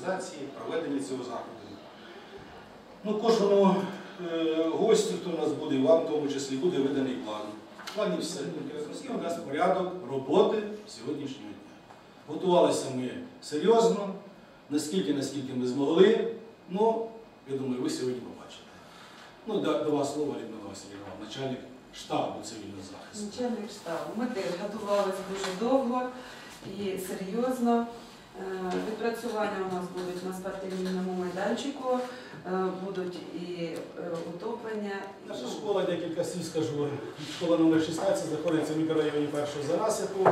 організації, проведенні цього заходу. Ну, кожному е, гостю, хто у нас буде, і вам в тому числі, буде виданий план. В плані все. І у нас порядок роботи сьогоднішнього дня. Готувалися ми серйозно, наскільки, наскільки ми змогли. Ну, я думаю, ви сьогодні побачите. Ну, до вас слово Людмила Васильівна, начальник штабу цивільного захисту. Начальник штабу. Ми теж готувалися дуже довго і серйозно. Е, Відпрацювання у нас будуть на спортивному майданчику, е, будуть і е, утоплення. Наша школа, декілька слів скажу. Школа номер 16 знаходиться в мікрорайоні першого занасипу.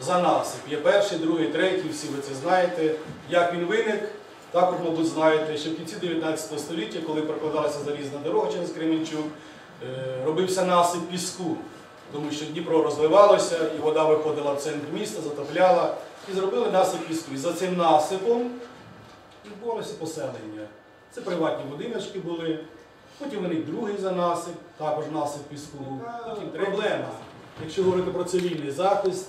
Занасип. Є перший, другий, третій, всі ви це знаєте. Як він виник, також, мабуть, знаєте, що в кінці 19 століття, коли прокладалася залізна дорога через Кременчук, робився насип піску, тому що Дніпро розливалося, і вода виходила в центр міста, затопляла. І зробили насип піску. І за цим насипом відбулося поселення. Це приватні будиночки були. Потім виник другий за насип, також насип піску. Потім проблема. Якщо говорити про цивільний захист,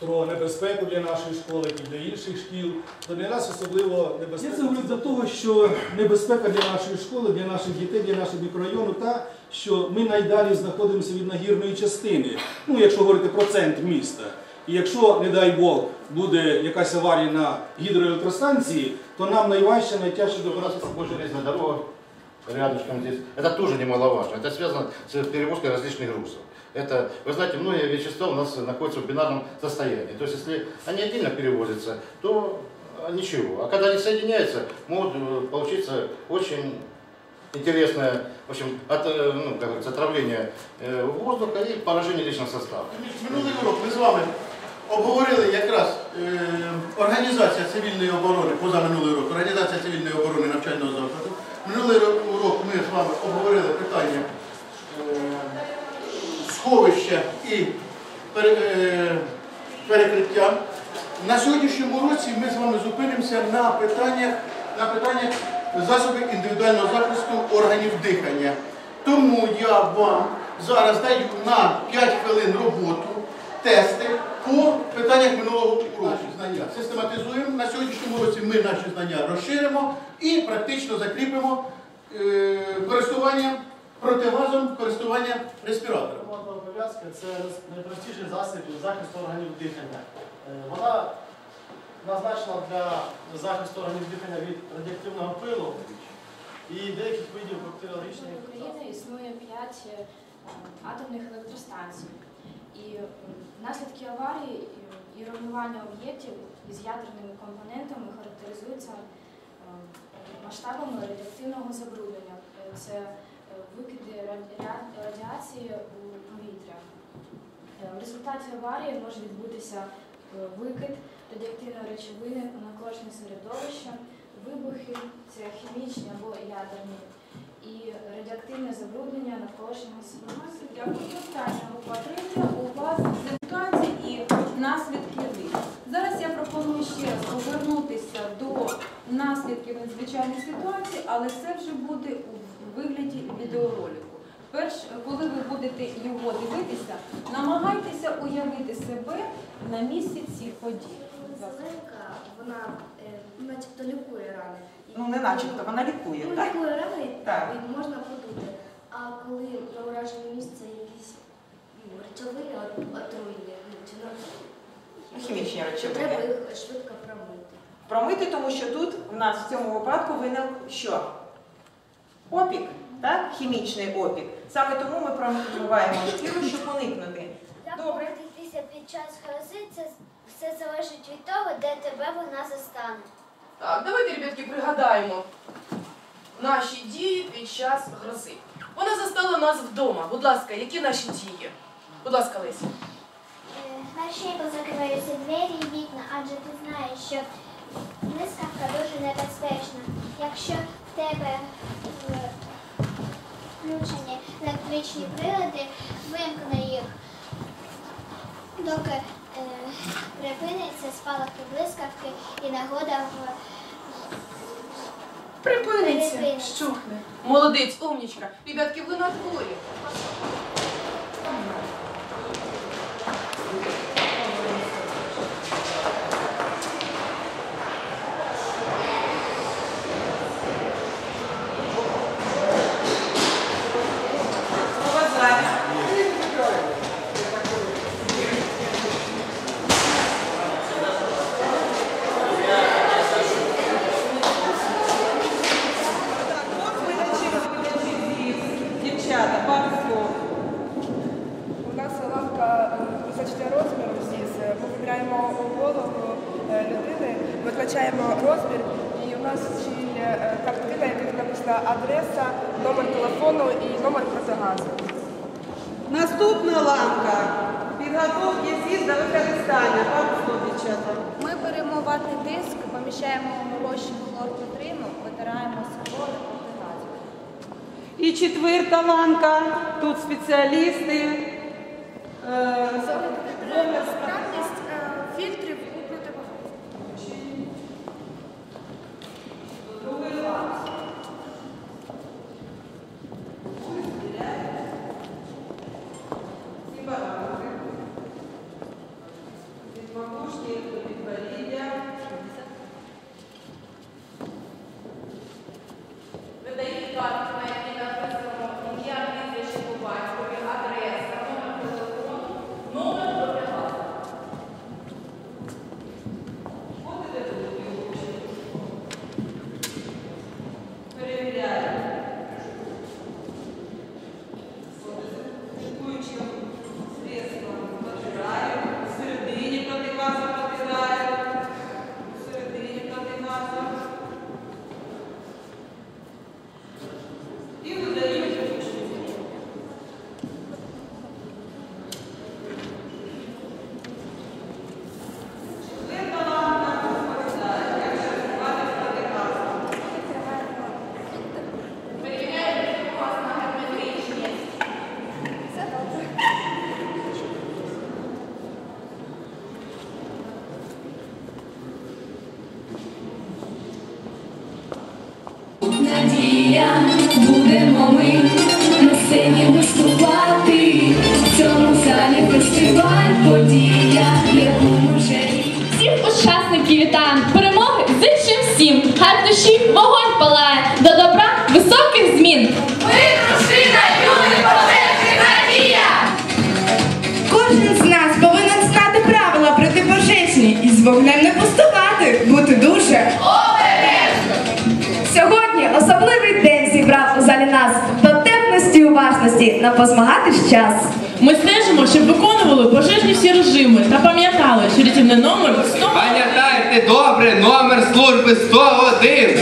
про небезпеку для нашої школи і для інших шкіл, то для нас особливо небезпека. Я це говорю для того, що небезпека для нашої школи, для наших дітей, для нашого мікрорайону та, що ми найдалі знаходимося від нагірної частини. Ну, якщо говорити про центр міста. І якщо, не дай Бог, буде якась аварія на гідроелектростанції, то нам найважче, найтяжче У нас добиратися. похожая железная дорога рядышком здесь. Это тоже немаловажно. Это связано с перевозкой различных грузов. Это, вы знаете, многие вещества у нас находятся в бинарном состоянии. То есть, если они отдельно перевозятся, то а, ничего. А когда они соединяются, могут э, получиться очень интересное, в общем, от, э, ну, как говорится, отравление э, воздуха и поражение личного состава. Минулий урок ми з вами обговорили якраз е, організація цивільної оборони, позаминулий урок, організація цивільної оборони навчального закладу. Минулий ро- урок ми з вами обговорили питання е, сховища і пере- е, перекриття. На сьогоднішньому році ми з вами зупинимося на питаннях, на питаннях засобів індивідуального захисту органів дихання. Тому я вам зараз даю на 5 хвилин роботу, тести по питаннях минулого року. Знання систематизуємо. На сьогоднішньому році ми наші знання розширимо і практично закріпимо е, користування протигазом, користування респіратором. Водна пов'язка це найпростіший засіб захисту органів дихання. Е, Вона назначена для захисту органів дихання від радіоактивного пилу і деяких видів В бактеріологічних Україні існує 5 атомних електростанцій. І наслідки аварії і- руйнування об'єктів із ядерними компонентами характеризуються е, масштабами радіоактивного забруднення. Це е, викиди раді- раді- радіації у повітря. Е, В результаті аварії може відбутися викид радіоактивної речовини у навколишнє середовище, вибухи, це хімічні або ядерні, і радіоактивне забруднення навколишнього середовища. Дякую. Остання третя у вас ситуації і наслідки них. Зараз я пропоную ще раз повернутися до наслідків надзвичайних ситуацій, але це вже буде у вигляді відеоролику. Перш, коли ви будете його дивитися, намагайтеся уявити себе на місці цих подій. Зеленка, вона е, начебто лікує рани. Ну, не начебто, вона лікує, Ну, так? лікує рани Так. і можна подути. А коли на уражене місце якісь ну, речовини от- отруйні, ну, чи на- Хімічні то треба їх швидко промити. Промити, тому що тут в нас в цьому випадку виник що? Опік, так? Хімічний опік. Саме тому ми промиваємо шкіру, щоб уникнути. Добре. поводитися під час грози, це все залежить від того, де тебе вона застане. Так, давайте, ребятки, пригадаємо наші дії під час грози. Вона застала нас вдома. Будь ласка, які наші дії? Будь ласка, Леся. Е, Наші позакриваються двері і вікна, адже ти знаєш, що блискавка дуже небезпечна. Якщо в тебе е, включені електричні прилади, вимкни їх, доки припиниться спалахи блискавки і нагода в Припиниться, Припиниться. щухне. Молодець, умнічка. Ребятки, ви на дворі. Телефону і номер протигазу. Наступна ланка підготовки ЗІС до використання. Ми беремо ватний диск, поміщаємо в розчин хлорпотрину, витираємо скло та протигазом. І четверта ланка. Тут спеціалісти. Е, Справність фільтрів дуже Обережно! Сьогодні особливий день зібрав у залі нас дотепності і уважності на позмагатись час. Ми стежимо, щоб виконували пожежні всі режими та пам'ятали, що рятівний номер 100 Пам'ятайте добре номер служби 101.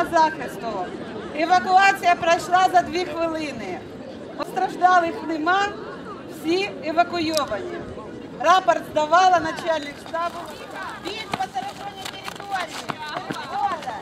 Цивільного захисту. Евакуація пройшла за дві хвилини. Постраждалих нема, всі евакуйовані. Рапорт здавала начальник штабу. Бій по телефонній території. Перехода.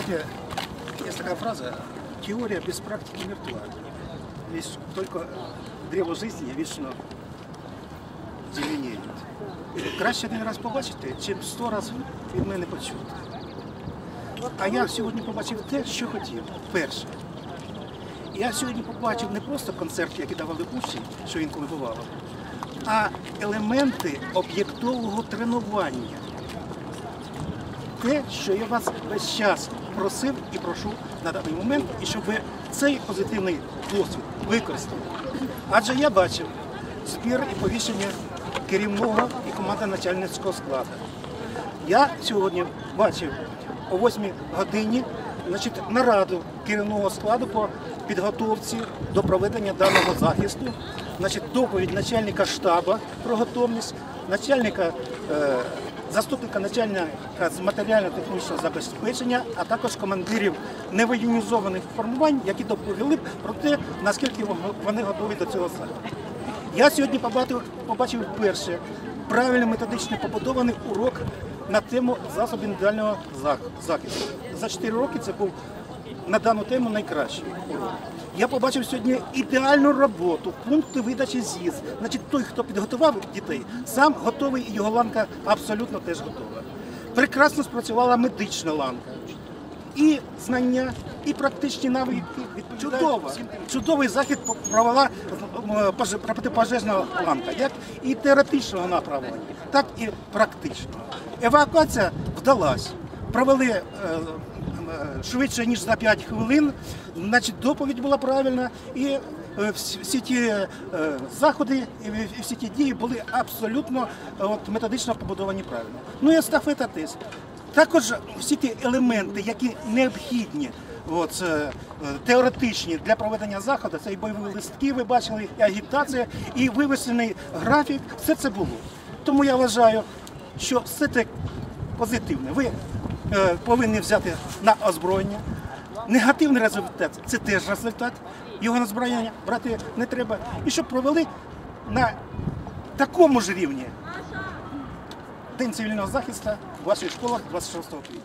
Знаете, есть такая фраза, теория без практики мертва. Лишь только древо жизни вечно зеленіє. Краще один раз побачити, чим сто разів від мене почути. А я сьогодні побачив те, що хотів. Перше. Я сьогодні побачив не просто концерт, який давали учні, що інколи бувало, а елементи об'єктового тренування. Те, що я вас весь час просив і прошу на даний момент, і щоб ви цей позитивний досвід використали. Адже я бачив збір і повішення керівного і команди начальницького складу. Я сьогодні бачив о 8 годині значить, нараду керівного складу по підготовці до проведення даного захисту, значить, доповідь начальника штабу про готовність, начальника, е, заступника начальника з матеріально-технічного забезпечення, а також командирів невоєнізованих формувань, які доповіли б про те, наскільки вони готові до цього заходу. Я сьогодні побачив, побачив вперше правильно методично побудований урок на тему засобів індивідуального захисту. За 4 роки це був на дану тему найкращий урок. Я побачив сьогодні ідеальну роботу, пункти видачі ЗІЗ. Значить, той, хто підготував дітей, сам готовий і його ланка абсолютно теж готова. Прекрасно спрацювала медична ланка. І знання, і практичні навики чудово. Чудовий захід провела м, протипожежна ланка, як і теоретичного направлення, так і практичного. Евакуація вдалась. Провели е, е, швидше ніж за 5 хвилин. Значить, доповідь була правильна, і е, всі, ті е, заходи і всі ті дії були абсолютно е, от, методично побудовані правильно. Ну і естафета теж. Також всі ті елементи, які необхідні, от, е, теоретичні для проведення заходу, це і бойові листки, ви бачили, і агітація, і вивесений графік, все це було. Тому я вважаю, що все це позитивне. Ви е, повинні взяти на озброєння. Негативний результат це теж результат. Його на озброєння брати не треба. І щоб провели на такому ж рівні День цивільного захисту в ваших школах 26 квітня.